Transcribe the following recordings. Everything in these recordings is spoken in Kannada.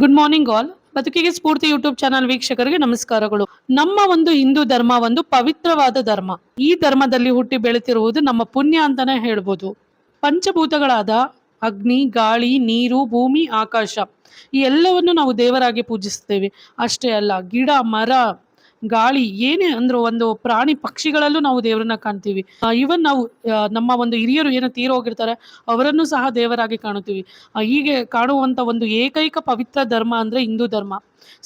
ಗುಡ್ ಮಾರ್ನಿಂಗ್ ಆಲ್ ಬದುಕಿಗೆ ಸ್ಫೂರ್ತಿ ಯೂಟ್ಯೂಬ್ ಚಾನಲ್ ವೀಕ್ಷಕರಿಗೆ ನಮಸ್ಕಾರಗಳು. ನಮ್ಮ ಒಂದು ಹಿಂದೂ ಧರ್ಮ, ಒಂದು ಪವಿತ್ರವಾದ ಧರ್ಮ. ಈ ಧರ್ಮದಲ್ಲಿ ಹುಟ್ಟಿ ಬೆಳೆತಿರುವುದು ನಮ್ಮ ಪುಣ್ಯ ಅಂತಾನೆ ಹೇಳ್ಬೋದು. ಪಂಚಭೂತಗಳಾದ ಅಗ್ನಿ, ಗಾಳಿ, ನೀರು, ಭೂಮಿ, ಆಕಾಶ. ಈ ಎಲ್ಲವನ್ನು ನಾವು ದೇವರಾಗಿ ಪೂಜಿಸ್ತೇವೆ ಅಷ್ಟೇ ಅಲ್ಲ, ಗಿಡ, ಮರ ಗಾಳಿ ಏನೇ ಅಂದ್ರೆ ಒಂದು ಪ್ರಾಣಿ ಪಕ್ಷಿಗಳಲ್ಲೂ ನಾವು ದೇವರನ್ನ ಕಾಣ್ತೀವಿ. ಈವನ್ ನಾವು ನಮ್ಮ ಒಂದು ಹಿರಿಯರು ಏನು ತೀರೋಗಿರ್ತಾರೆ ಅವರನ್ನು ಸಹ ದೇವರಾಗಿ ಕಾಣುತ್ತೀವಿ. ಹೀಗೆ ಕಾಣುವಂತ ಒಂದು ಏಕೈಕ ಪವಿತ್ರ ಧರ್ಮ ಅಂದ್ರೆ ಹಿಂದೂ ಧರ್ಮ.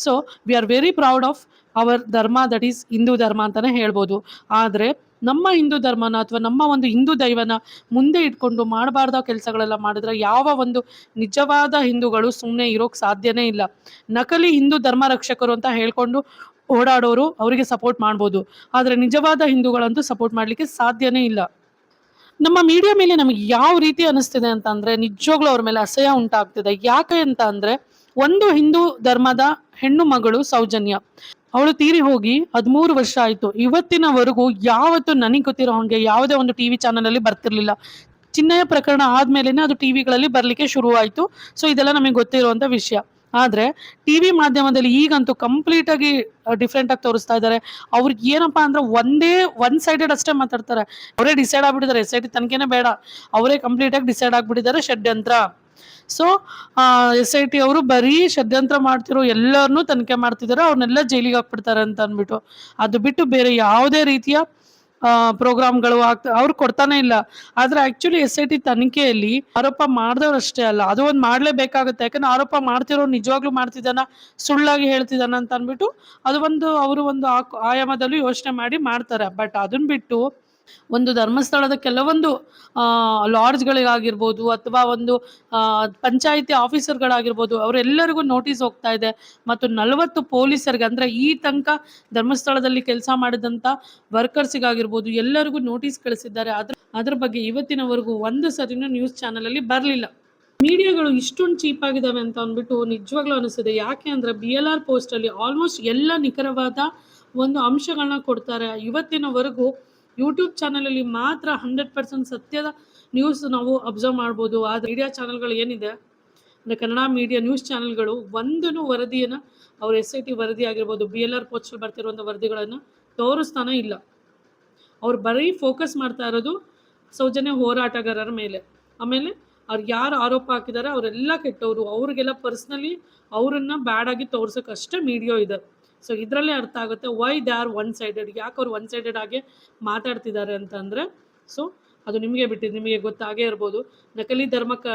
So we are very proud of our dharma that is Hindu dharma ಅಂತಾನೆ ಹೇಳ್ಬೋದು. ಆದರೆ ನಮ್ಮ ಹಿಂದೂ ಧರ್ಮನ ಅಥವಾ ನಮ್ಮ ಒಂದು ಹಿಂದೂ ದೈವನ ಮುಂದೆ ಇಟ್ಕೊಂಡು ಮಾಡಬಾರ್ದ ಕೆಲಸಗಳೆಲ್ಲ ಮಾಡಿದ್ರೆ ಯಾವ ಒಂದು ನಿಜವಾದ ಹಿಂದೂಗಳು ಸುಮ್ಮನೆ ಇರೋಕ್ ಸಾಧ್ಯನೇ ಇಲ್ಲ. ನಕಲಿ ಹಿಂದೂ ಧರ್ಮ ರಕ್ಷಕರು ಅಂತ ಹೇಳ್ಕೊಂಡು ಓಡಾಡೋರು ಅವರಿಗೆ ಸಪೋರ್ಟ್ ಮಾಡ್ಬೋದು. ಆದರೆ ನಿಜವಾದ ಹಿಂದೂಗಳಂತೂ ಸಪೋರ್ಟ್ ಮಾಡಲಿಕ್ಕೆ ಸಾಧ್ಯನೇ ಇಲ್ಲ. ನಮ್ಮ ಮೀಡಿಯಾ ಮೇಲೆ ನಮಗೆ ಯಾವ ರೀತಿ ಅನಿಸ್ತಿದೆ ಅಂತ ಅಂದ್ರೆ ನಿಜವಾಗ್ಲೂ ಅವ್ರ ಮೇಲೆ ಅಸಹ್ಯ ಉಂಟಾಗ್ತಿದೆ. ಯಾಕೆ ಅಂತ ಅಂದ್ರೆ ಒಂದು ಹಿಂದೂ ಧರ್ಮದ ಹೆಣ್ಣು ಮಗಳು ಸೌಜನ್ಯ. ಅವಳು ತೀರಿ ಹೋಗಿ ಹದಿಮೂರು ವರ್ಷ ಆಯ್ತು. ಇವತ್ತಿನವರೆಗೂ ಯಾವತ್ತು ನನಗೆ ಗೊತ್ತಿರೋ ಹಾಗೆ ಯಾವುದೇ ಒಂದು ಟಿವಿ ಚಾನಲ್ ಅಲ್ಲಿ ಬರ್ತಿರ್ಲಿಲ್ಲ. ಚಿನ್ನಯ ಪ್ರಕರಣ ಆದ್ಮೇಲೆನೆ ಅದು ಟಿವಿಗಳಲ್ಲಿ ಬರಲಿಕ್ಕೆ ಶುರುವಾಯಿತು. ಸೊ ಇದೆಲ್ಲ ನಮಗೆ ಗೊತ್ತಿರುವಂಥ ವಿಷಯ. ಆದ್ರೆ ಟಿವಿ ಮಾಧ್ಯಮದಲ್ಲಿ ಈಗಂತೂ ಕಂಪ್ಲೀಟ್ ಆಗಿ ಡಿಫ್ರೆಂಟ್ ಆಗಿ ತೋರಿಸ್ತಾ ಇದ್ದಾರೆ ಅವ್ರಿಗೆ ಏನಪ್ಪಾ ಅಂದ್ರೆ ಒಂದೇ ಒನ್ ಸೈಡೆಡ್ ಅಷ್ಟೇ ಮಾತಾಡ್ತಾರೆ. ಅವರೇ ಡಿಸೈಡ್ ಆಗ್ಬಿಟ್ಟಿದ್ದಾರೆ. ಎಸ್ ಐ ಟಿ ತನಿಖೆನೇ ಬೇಡ. ಅವರೇ ಕಂಪ್ಲೀಟ್ ಆಗಿ ಡಿಸೈಡ್ ಆಗಿಬಿಟ್ಟಿದ್ದಾರೆ. ಷಡ್ಯಂತ್ರ. ಸೊ ಎಸ್ ಐ ಟಿ ಅವರು ಬರೀ ಷಡ್ಯಂತ್ರ ಮಾಡ್ತಿರೋ ಎಲ್ಲರನ್ನೂ ತನಿಖೆ ಮಾಡ್ತಿದ್ದಾರೆ ಅವ್ರನ್ನೆಲ್ಲ ಜೈಲಿಗೆ ಹಾಕ್ಬಿಡ್ತಾರೆ ಅಂತ ಅಂದ್ಬಿಟ್ಟು. ಅದು ಬಿಟ್ಟು ಬೇರೆ ಯಾವುದೇ ರೀತಿಯ ಪ್ರೋಗ್ರಾಮ್ಗಳು ಆಗ್ತಾ, ಅವ್ರು ಕೊಡ್ತಾನೆ ಇಲ್ಲ. ಆದ್ರೆ ಆಕ್ಚುಲಿ ಎಸ್ ಐ ಟಿ ತನಿಖೆಯಲ್ಲಿ ಆರೋಪ ಮಾಡಿದವ್ರು ಅಷ್ಟೇ ಅಲ್ಲ, ಅದು ಒಂದು ಮಾಡ್ಲೇಬೇಕಾಗುತ್ತೆ. ಯಾಕಂದ್ರೆ ಆರೋಪ ಮಾಡ್ತಿರೋ ನಿಜವಾಗ್ಲೂ ಮಾಡ್ತಿದ್ದಾನ, ಸುಳ್ಳಾಗಿ ಹೇಳ್ತಿದ್ದಾನ ಅಂತ ಅಂದ್ಬಿಟ್ಟು, ಅದು ಒಂದು, ಅವರು ಒಂದು ಆಯಾಮದಲ್ಲೂ ಯೋಚನೆ ಮಾಡಿ ಮಾಡ್ತಾರೆ. ಬಟ್ ಅದನ್ನ ಬಿಟ್ಟು ಒಂದು ಧರ್ಮಸ್ಥಳದ ಕೆಲವೊಂದು ಲಾಡ್ಜ್ಗಳಿಗಾಗಿರ್ಬೋದು ಅಥವಾ ಒಂದು ಪಂಚಾಯಿತಿ ಆಫೀಸರ್ಗಳಾಗಿರ್ಬೋದು ಅವರೆಲ್ಲರಿಗೂ ನೋಟಿಸ್ ಹೋಗ್ತಾ ಇದೆ. ಮತ್ತು ನಲವತ್ತು ಪೊಲೀಸರಿಗೆ ಅಂದ್ರೆ ಈ ತನಕ ಧರ್ಮಸ್ಥಳದಲ್ಲಿ ಕೆಲಸ ಮಾಡಿದಂತ ವರ್ಕರ್ಸಿಗಾಗಿರ್ಬೋದು ಎಲ್ಲರಿಗೂ ನೋಟಿಸ್ ಕಳಿಸಿದ್ದಾರೆ. ಅದ್ರ ಅದ್ರ ಬಗ್ಗೆ ಇವತ್ತಿನವರೆಗೂ ಒಂದು ಸರಿನೂ ನ್ಯೂಸ್ ಚಾನಲ್ ಅಲ್ಲಿ ಬರಲಿಲ್ಲ. ಮೀಡಿಯಾಗಳು ಇಷ್ಟೊಂದು ಚೀಪ್ ಆಗಿದ್ದಾವೆ ಅಂತ ಅಂದ್ಬಿಟ್ಟು ನಿಜವಾಗ್ಲೂ ಅನಿಸಿದೆ ಯಾಕೆ ಅಂದ್ರೆ ಬಿ ಎಲ್ ಆರ್ ಪೋಸ್ಟ್ ಅಲ್ಲಿ ಆಲ್ಮೋಸ್ಟ್ ಎಲ್ಲ ನಿಖರವಾದ ಒಂದು ಅಂಶಗಳನ್ನ ಕೊಡ್ತಾರೆ. ಇವತ್ತಿನವರೆಗೂ ಯೂಟ್ಯೂಬ್ ಚಾನಲ್ ಅಲ್ಲಿ ಮಾತ್ರ ಹಂಡ್ರೆಡ್ ಪರ್ಸೆಂಟ್ ಸತ್ಯದ ನ್ಯೂಸ್ ನಾವು ಅಬ್ಸರ್ವ್ ಮಾಡ್ಬೋದು. ಆ ಮೀಡಿಯಾ ಚಾನಲ್ಗಳು ಏನಿದೆ? ಅಂದ್ರೆ ಕನ್ನಡ ಮೀಡಿಯಾ ನ್ಯೂಸ್ ಚಾನೆಲ್ಗಳು ಒಂದೂ ವರದಿಯನ್ನ, ಅವ್ರ ಎಸ್ ಐ ಟಿ ವರದಿ ಆಗಿರ್ಬೋದು ಬಿ ಎಲ್ ಆರ್ ಪೋಸ್ಟ್ ಬರ್ತಿರುವಂಥ ವರದಿಗಳನ್ನು ತೋರಿಸ್ತಾನೆ ಇಲ್ಲ. ಅವ್ರು ಬರೀ ಫೋಕಸ್ ಮಾಡ್ತಾ ಇರೋದು ಸೌಜನ್ಯ ಹೋರಾಟಗಾರರ ಮೇಲೆ. ಆಮೇಲೆ ಅವ್ರು ಯಾರು ಆರೋಪ ಹಾಕಿದ್ದಾರೆ ಅವರೆಲ್ಲ ಕೆಟ್ಟವರು. ಅವ್ರಿಗೆಲ್ಲ ಪರ್ಸ್ನಲಿ ಅವರನ್ನು ಬ್ಯಾಡ್ ಆಗಿ ಮೀಡಿಯೋ ಅಷ್ಟೇ ಮೀಡಿಯಾ ಇದೆ. ಸೊ ಇದರಲ್ಲೇ ಅರ್ಥ ಆಗುತ್ತೆ why they are one sided ಯಾಕೆ ಅವ್ರು ಒನ್ ಸೈಡೆಡ್ ಆಗಿ ಮಾತಾಡ್ತಿದ್ದಾರೆ ಅಂತಂದರೆ ಸೊ ಅದು ನಿಮಗೆ ಬಿಟ್ಟಿದ್ದು ನಿಮಗೆ ಗೊತ್ತಾಗೇ ಇರ್ಬೋದು. ನಕಲಿ ಧರ್ಮ ಕ,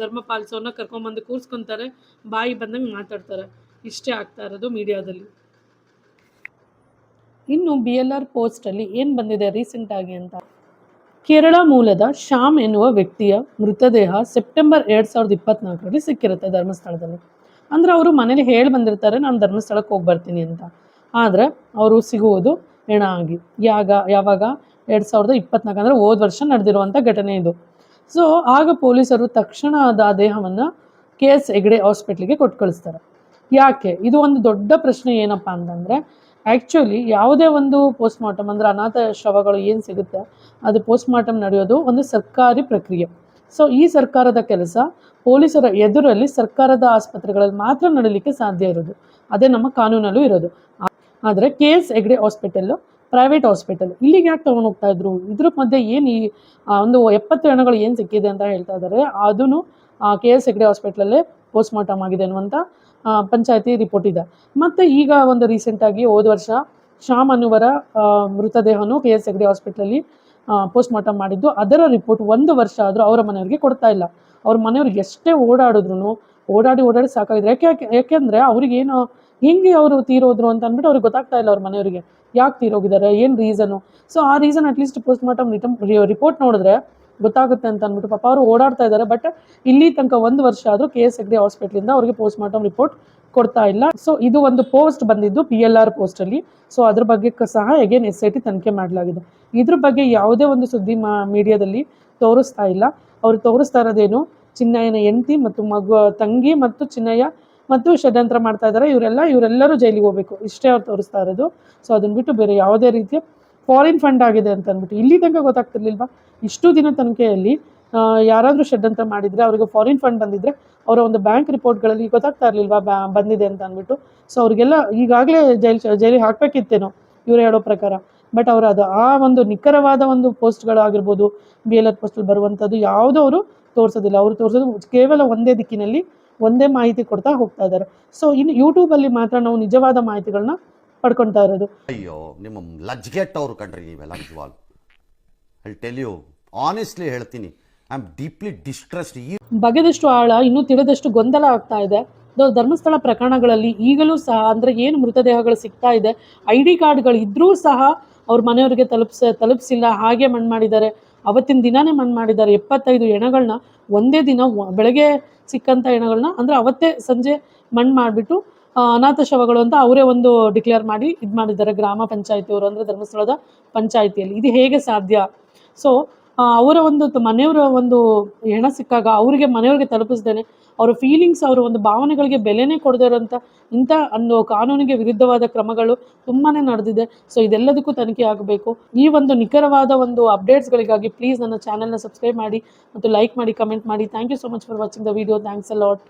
ಧರ್ಮ ಪಾಲಿಸೋನ್ನ ಕರ್ಕೊಂಬಂದು ಕೂರಿಸ್ಕೊಂತಾರೆ, ಬಾಯಿ ಬಂದಂಗೆ ಮಾತಾಡ್ತಾರೆ. ಇಷ್ಟೇ ಆಗ್ತಾ ಇರೋದು ಮೀಡಿಯಾದಲ್ಲಿ. ಇನ್ನು ಬಿ ಎಲ್ ಆರ್ ಪೋಸ್ಟಲ್ಲಿ ಏನು ಬಂದಿದೆ ರೀಸೆಂಟಾಗಿ ಅಂತ? ಕೇರಳ ಮೂಲದ ಶ್ಯಾಮ್ ಎನ್ನುವ ವ್ಯಕ್ತಿಯ ಮೃತದೇಹ ಸೆಪ್ಟೆಂಬರ್ ಎರಡು ಸಾವಿರದ ಇಪ್ಪತ್ನಾಲ್ಕರಲ್ಲಿ ಸಿಕ್ಕಿರುತ್ತೆ ಧರ್ಮಸ್ಥಳದಲ್ಲಿ. ಅಂದರೆ ಅವರು ಮನೇಲಿ ಹೇಳಿ ಬಂದಿರ್ತಾರೆ, ನಾನು ಧರ್ಮಸ್ಥಳಕ್ಕೆ ಹೋಗಿ ಬರ್ತೀನಿ ಅಂತ. ಆದರೆ ಅವರು ಸಿಗುವುದು ಹೆಣ ಆಗಿ ಯಾಗ, ಯಾವಾಗ? ಎರಡು ಸಾವಿರದ ಇಪ್ಪತ್ನಾಲ್ಕು ಅಂದರೆ ಹೋದ ವರ್ಷ ನಡೆದಿರುವಂಥ ಘಟನೆ ಇದು. ಸೊ ಆಗ ಪೊಲೀಸರು ತಕ್ಷಣ ಅದ ಆ ದೇಹವನ್ನು ಕೆ ಎಸ್ ಹೆಗ್ಡೆ ಹಾಸ್ಪಿಟ್ಲಿಗೆ ಕೊಟ್ಟು ಕಳಿಸ್ತಾರೆ. ಯಾಕೆ? ಇದು ಒಂದು ದೊಡ್ಡ ಪ್ರಶ್ನೆ ಏನಪ್ಪ ಅಂತಂದರೆ ಆ್ಯಕ್ಚುಲಿ ಯಾವುದೇ ಒಂದು ಪೋಸ್ಟ್ ಮಾರ್ಟಮ್ ಅಂದರೆ ಅನಾಥ ಶವಗಳು ಏನು ಸಿಗುತ್ತೆ, ಅದು ಪೋಸ್ಟ್ ಮಾರ್ಟಮ್ ನಡೆಯೋದು ಒಂದು ಸರ್ಕಾರಿ ಪ್ರಕ್ರಿಯೆ. ಸೊ ಈ ಸರ್ಕಾರದ ಕೆಲಸ ಪೊಲೀಸರ ಎದುರಲ್ಲಿ ಸರ್ಕಾರದ ಆಸ್ಪತ್ರೆಗಳಲ್ಲಿ ಮಾತ್ರ ನಡೀಲಿಕ್ಕೆ ಸಾಧ್ಯ ಇರೋದು. ಅದೇ ನಮ್ಮ ಕಾನೂನಲ್ಲೂ ಇರೋದು. ಆದರೆ K S Hegde hospital, private hospital ಇಲ್ಲಿಗೆ ಯಾಕೆ ತೊಗೊಂಡು ಹೋಗ್ತಾ ಇದ್ರು? ಇದ್ರ ಮಧ್ಯೆ ಏನು ಈ ಒಂದು ಎಪ್ಪತ್ತು ಹೆಣಗಳು ಏನು ಸಿಕ್ಕಿದೆ ಅಂತ ಹೇಳ್ತಾ ಇದ್ದಾರೆ ಅದೂ ಕೆ ಎಸ್ ಹೆಗ್ಡೆ ಹಾಸ್ಪಿಟ್ಲಲ್ಲೇ ಪೋಸ್ಟ್ ಮಾರ್ಟಮ್ ಆಗಿದೆ ಅನ್ನುವಂಥ ಪಂಚಾಯತಿ ರಿಪೋರ್ಟ್ ಇದೆ. ಮತ್ತು ಈಗ ಒಂದು ರೀಸೆಂಟಾಗಿ ಹೋದ ವರ್ಷ, ಶ್ಯಾಮ್ ಅನ್ನುವರ ಮೃತದೇಹನು ಕೆ ಎಸ್ ಹೆಗ್ಡೆ ಹಾಸ್ಪಿಟ್ಲಲ್ಲಿ ಪೋಸ್ಟ್ ಮಾರ್ಟಮ್ ಮಾಡಿದ್ದು. ಅದರ ರಿಪೋರ್ಟ್ ಒಂದು ವರ್ಷ ಆದರೂ ಅವರ ಮನೆಯವರಿಗೆ ಕೊಡ್ತಾ ಇಲ್ಲ. ಅವ್ರ ಮನೆಯವ್ರಿಗೆ ಎಷ್ಟೇ ಓಡಾಡಿದ್ರು ಓಡಾಡಿ ಓಡಾಡಿ ಸಾಕಾಗಿದೆ. ಯಾಕೆ ಯಾಕೆ, ಯಾಕೆಂದರೆ ಅವ್ರಿಗೇನು ಹೆಂಗೆ ಅವರು ತೀರೋದ್ರು ಅಂತ ಅಂದ್ಬಿಟ್ಟು ಅವ್ರಿಗೆ ಗೊತ್ತಾಗ್ತಾ ಇಲ್ಲ ಅವ್ರ ಮನೆಯವರಿಗೆ. ಯಾಕೆ ತೀರೋಗಿದ್ದಾರೆ? ಏನು ರೀಸನು ಸೊ ಆ reason at least post mortem report ನೋಡಿದ್ರೆ ಗೊತ್ತಾಗುತ್ತೆ ಅಂತ ಅಂದ್ಬಿಟ್ಟು ಪಾಪ ಅವರು ಓಡಾಡ್ತಾ ಇದ್ದಾರೆ. ಬಟ್ ಇಲ್ಲಿ ತನಕ ಒಂದು ವರ್ಷ ಆದರೂ ಕೆ ಎಸ್ ಹೆಗ್ಡೆ ಹಾಸ್ಪಿಟ್ಲಿಂದ ಅವ್ರಿಗೆ ಪೋಸ್ಟ್ ಮಾರ್ಟಮ್ ರಿಪೋರ್ಟ್ ಕೊಡ್ತಾ ಇಲ್ಲ. ಸೊ ಇದು ಒಂದು ಪೋಸ್ಟ್ ಬಂದಿದ್ದು ಪಿ ಎಲ್ ಆರ್ ಪೋಸ್ಟಲ್ಲಿ ಸೊ ಅದ್ರ ಬಗ್ಗೆ ಸಹ ಎಗೇನ್ ಎಸ್ ಐ ಟಿ ತನಿಖೆ ಮಾಡಲಾಗಿದೆ. ಇದ್ರ ಬಗ್ಗೆ ಯಾವುದೇ ಒಂದು ಸುದ್ದಿ ಮಾ ಮೀಡಿಯಾದಲ್ಲಿ ತೋರಿಸ್ತಾ ಇಲ್ಲ. ಅವ್ರು ತೋರಿಸ್ತಾ ಇರೋದೇನು ಚಿನ್ನಯ್ಯನ ಹೆಂಡತಿ ಮತ್ತು ಮಗು, ತಂಗಿ ಮತ್ತು ಚಿನ್ನಯ್ಯ ಮತ್ತು ಷಡ್ಯಂತ್ರ ಮಾಡ್ತಾ ಇದ್ದಾರೆ. ಇವರೆಲ್ಲ, ಇವರೆಲ್ಲರೂ ಜೈಲಿಗೆ ಹೋಗ್ಬೇಕು. ಇಷ್ಟೇ ಅವ್ರು ತೋರಿಸ್ತಾ ಇರೋದು. ಸೊ ಅದನ್ನ ಬಿಟ್ಟು ಬೇರೆ ಯಾವುದೇ ರೀತಿಯ ಫಾರಿನ್ ಫಂಡ್ ಆಗಿದೆ ಅಂತ ಅಂದ್ಬಿಟ್ಟು. ಇಲ್ಲಿ ತನಕ ಗೊತ್ತಾಗ್ತಿರ್ಲಿಲ್ವಾ? ಇಷ್ಟು ದಿನ ತನಿಖೆಯಲ್ಲಿ ಯಾರಾದರೂ ಷಡ್ಯಂತ್ರ ಮಾಡಿದರೆ, ಅವರಿಗೆ ಫಾರಿನ್ ಫಂಡ್ ಬಂದಿದ್ರೆ, ಅವರ ಒಂದು ಬ್ಯಾಂಕ್ ರಿಪೋರ್ಟ್ಗಳಲ್ಲಿ ಗೊತ್ತಾಗ್ತಾ ಇರಲಿಲ್ವಾ ಬಂದಿದೆ ಅಂತ ಅಂದ್ಬಿಟ್ಟು. ಸೊ ಅವ್ರಿಗೆಲ್ಲ ಈಗಾಗಲೇ ಜೈಲ್, ಜೈಲಿಗೆ ಹಾಕಬೇಕಿತ್ತೇನೋ, ಇವರು ಹೇಳೋ ಪ್ರಕಾರ. ಬಟ್ ಅವರು ಅದು, ಆ ಒಂದು ನಿಖರವಾದ ಒಂದು ಪೋಸ್ಟ್ಗಳಾಗಿರ್ಬೋದು ಬಿ ಎಲ್ ಆರ್ ಪೋಸ್ಟಲ್ಲಿ ಬರುವಂಥದ್ದು ಯಾವುದೂ ಅವರು ತೋರಿಸೋದಿಲ್ಲ. ಅವರು ತೋರಿಸೋದು ಕೇವಲ ಒಂದೇ ದಿಕ್ಕಿನಲ್ಲಿ ಒಂದೇ ಮಾಹಿತಿ ಕೊಡ್ತಾ ಹೋಗ್ತಾ ಇದ್ದಾರೆ. ಸೊ ಇನ್ನು ಯೂಟ್ಯೂಬಲ್ಲಿ ಮಾತ್ರ ನಾವು ನಿಜವಾದ ಮಾಹಿತಿಗಳನ್ನ ಪಡ್ಕೊಳ್ತಾ ಇರೋದು. ಅಯ್ಯೋ ನಿಮ್ಮ ಲಜ್ಗೆಟ್ಟವ್ರು ಕಂಡ್ರಿ ನೀವೆಲ್ಲ ನಿಜವಾಗ್ಲು. ಐ ಟೆಲ್ ಯು ಆನೆಸ್ಟ್ಲಿ ಹೇಳ್ತೀನಿ ಐ ಆಮ್ ಡೀಪ್ಲಿ ಡಿಸ್ಟ್ರೆಸ್ಡ್ ಈ ಬಗೆದಷ್ಟು ಆಳ ಇನ್ನೂ ತಿಳಿದಷ್ಟು ಗೊಂದಲ ಆಗ್ತಾ ಇದೆ. ಧರ್ಮಸ್ಥಳ ಪ್ರಕರಣಗಳಲ್ಲಿ ಈಗಲೂ ಸಹ ಅಂದ್ರೆ ಏನು ಮೃತದೇಹಗಳು ಸಿಗ್ತಾ ಇದೆ ಐ ಡಿ ಕಾರ್ಡ್ಗಳು ಇದ್ರೂ ಸಹ ಅವ್ರ ಮನೆಯವರಿಗೆ ತಲುಪಿಸ ತಲುಪಿಸಿಲ್ಲ ಹಾಗೆ ಮಣ್ಣು ಮಾಡಿದ್ದಾರೆ. ಅವತ್ತಿನ ದಿನಾನೇ ಮಣ್ಣು ಮಾಡಿದ್ದಾರೆ. ಎಪ್ಪತ್ತೈದು ಎಣಗಳನ್ನ ಒಂದೇ ದಿನ ಬೆಳಗ್ಗೆ ಸಿಕ್ಕಂಥ ಹೆಣಗಳನ್ನ ಅಂದರೆ ಅವತ್ತೇ ಸಂಜೆ ಮಣ್ಣು ಮಾಡಿಬಿಟ್ಟು ಅನಾಥ ಶವಗಳು ಅಂತ ಅವರೇ ಒಂದು ಡಿಕ್ಲೇರ್ ಮಾಡಿ ಇದು ಮಾಡಿದ್ದಾರೆ ಗ್ರಾಮ ಪಂಚಾಯತಿಯವರು ಅಂದರೆ ಧರ್ಮಸ್ಥಳದ ಪಂಚಾಯತಿಯಲ್ಲಿ. ಇದು ಹೇಗೆ ಸಾಧ್ಯ? ಸೊ ಅವರ ಒಂದು ಮನೆಯವರ ಒಂದು ಹೆಣ ಸಿಕ್ಕಾಗ ಅವರಿಗೆ ಮನೆಯವ್ರಿಗೆ ತಲುಪಿಸ್ದೇನೆ, ಅವರ ಫೀಲಿಂಗ್ಸ್ ಅವರ ಒಂದು ಭಾವನೆಗಳಿಗೆ ಬೆಲೆನೇ ಕೊಡದೇ ಇರೋಂಥ ಇಂಥ ಅನ್ನೋ ಕಾನೂನಿಗೆ ವಿರುದ್ಧವಾದ ಕ್ರಮಗಳು ತುಂಬಾ ನಡೆದಿದೆ. ಸೊ ಇದೆಲ್ಲದಕ್ಕೂ ತನಿಖೆ ಆಗಬೇಕು. ಈ ಒಂದು ನಿಖರವಾದ ಒಂದು ಅಪ್ಡೇಟ್ಸ್ಗಳಿಗಾಗಿ ಪ್ಲೀಸ್ ನನ್ನ ಚಾನಲ್ನ ಸಬ್ಸ್ಕ್ರೈಬ್ ಮಾಡಿ ಮತ್ತು ಲೈಕ್ ಮಾಡಿ ಕಮೆಂಟ್ ಮಾಡಿ. Thank you so much for watching the video thanks a lot